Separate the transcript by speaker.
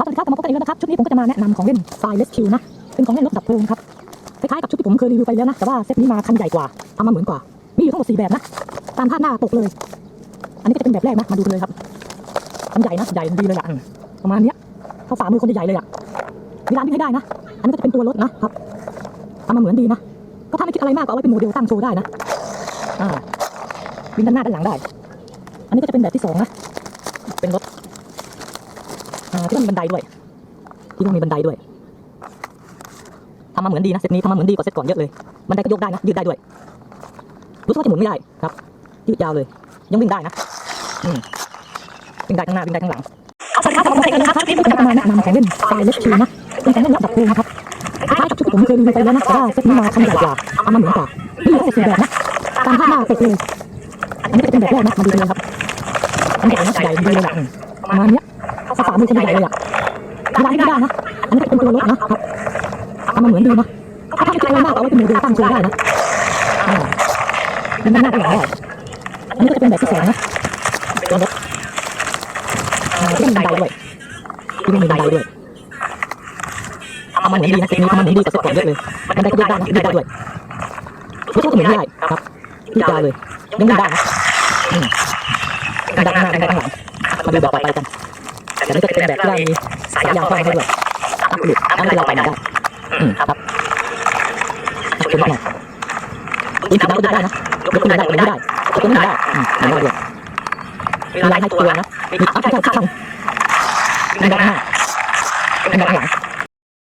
Speaker 1: ครับสวัสดีครับกลับมาพบกันอีกแล้วนะครับ ชุดนี้ผมก็จะมาแนะนำของเล่นไฟเลสคิวนะ เป็นของเล่นรถดับเพลิงครับ คล้ายๆกับชุดที่ผมเคยรีวิวไปแล้วนะ แต่ว่าเซตนี้มาคันใหญ่กว่าทำมาเหมือนกว่า มีอยู่ทั้งหมดสี่แบบนะ ตามภาพหน้าปกเลย อันนี้ก็จะเป็นแบบแรกนะ มาดูกันเลยครับคันใหญ่นะ ใหญ่ดีเลยอะประมาณนี้เท่าฝ่ามือคนใหญ่เลยอะมีร้านวิ่งให้ได้นะ อันนี้ก็จะเป็นตัวรถนะครับทำมาเหมือนดีนะ ก็ถ้าไม่คิดอะไรมากก็เอาไว้เป็นโมเดลตั้งโชว์ได้นะอ่าวิ่งด้านหน้าด้านหลังได้ อันนี้ก็จะเป็นแบบที่สองนะ เป็นรถ อ่าที่มันมีบันไดด้วย ที่มันมีบันไดด้วยทำมาเหมือนดีนะเซตนี้ทำมาเหมือนดีกว่าเซตก่อนเยอะเลย บันไดก็ยกได้นะยืดได้ด้วย รู้สึกว่าจะหมุนไม่ได้ครับ ยืดยาวเลย ยังวิ่งได้นะอืมวิ่งได้ทั้งหน้าวิ่งได้ทั้งหลังสวัสดีครับผมเป็นนะครับที่ผมจะมาแนะนำของเล่นไฟเลสคิวนะเป็นของเล่นระดับเพลิงนะครับคล้ายกับชุดที่ผมเคยรีวิวไปแล้วนะแต่ว่าเซตนี้มาคันใหญ่กว่าทำมาเหมือนกว่ามีอยู่ทั้งหมดสี่แบบนะตามภาพหน้าเป็ดเลยอันนี้ก็จะเป็นแบบแรกนะมาดูกันเลยครับอันใหญ่นะใหญ่ดีเลยอะอืมประมาณเนี้ย เท่าฝ่ามือคนใหญ่เลยอะมีร้านวิ่ได้นะอันนี้จะเป็นตัวรถนะครับทำมาเหมือนดีนะถ้าไม่คิดอะไรมากเอาไว้เป็นโมเดลตั้งโชว์ได้นะอ่าด้านน้าด้นหลังได้อันนี้ก็จะเป็นแบบที่สองนะตัวรถอ่าที่มีบันไดด้วยที่มีบันไดด้วยทำมาเหมือนดีนะเซตนี้ทำมาเหมือนดีกว่าเซตก่อนเยอะเลยบันได้ก็ยืดได้นะยืดได้ด้วยรู้สึกว่าจะหมุนไม่ได้ครับยืดยาวเลยยังวิ่ได้นะด้างหน้าด้างหลังมาดูแบบต่อไปกัน แต่นี่ก็จะเป็นแบบที่ว่ามีสายยางคล้องให้ด้วยอัพหลุดอัพให้เราไปไหนได้ครับเป็นแบบยิงน้ำก็ได้นะยกขึ้นได้ก็ไม่ได้ยกขึ้นได้ไม่ได้ด้วยมีลายให้ตัวนะมีอัพให้ทุกช่องมีด้านหน้ามีด้านหลัง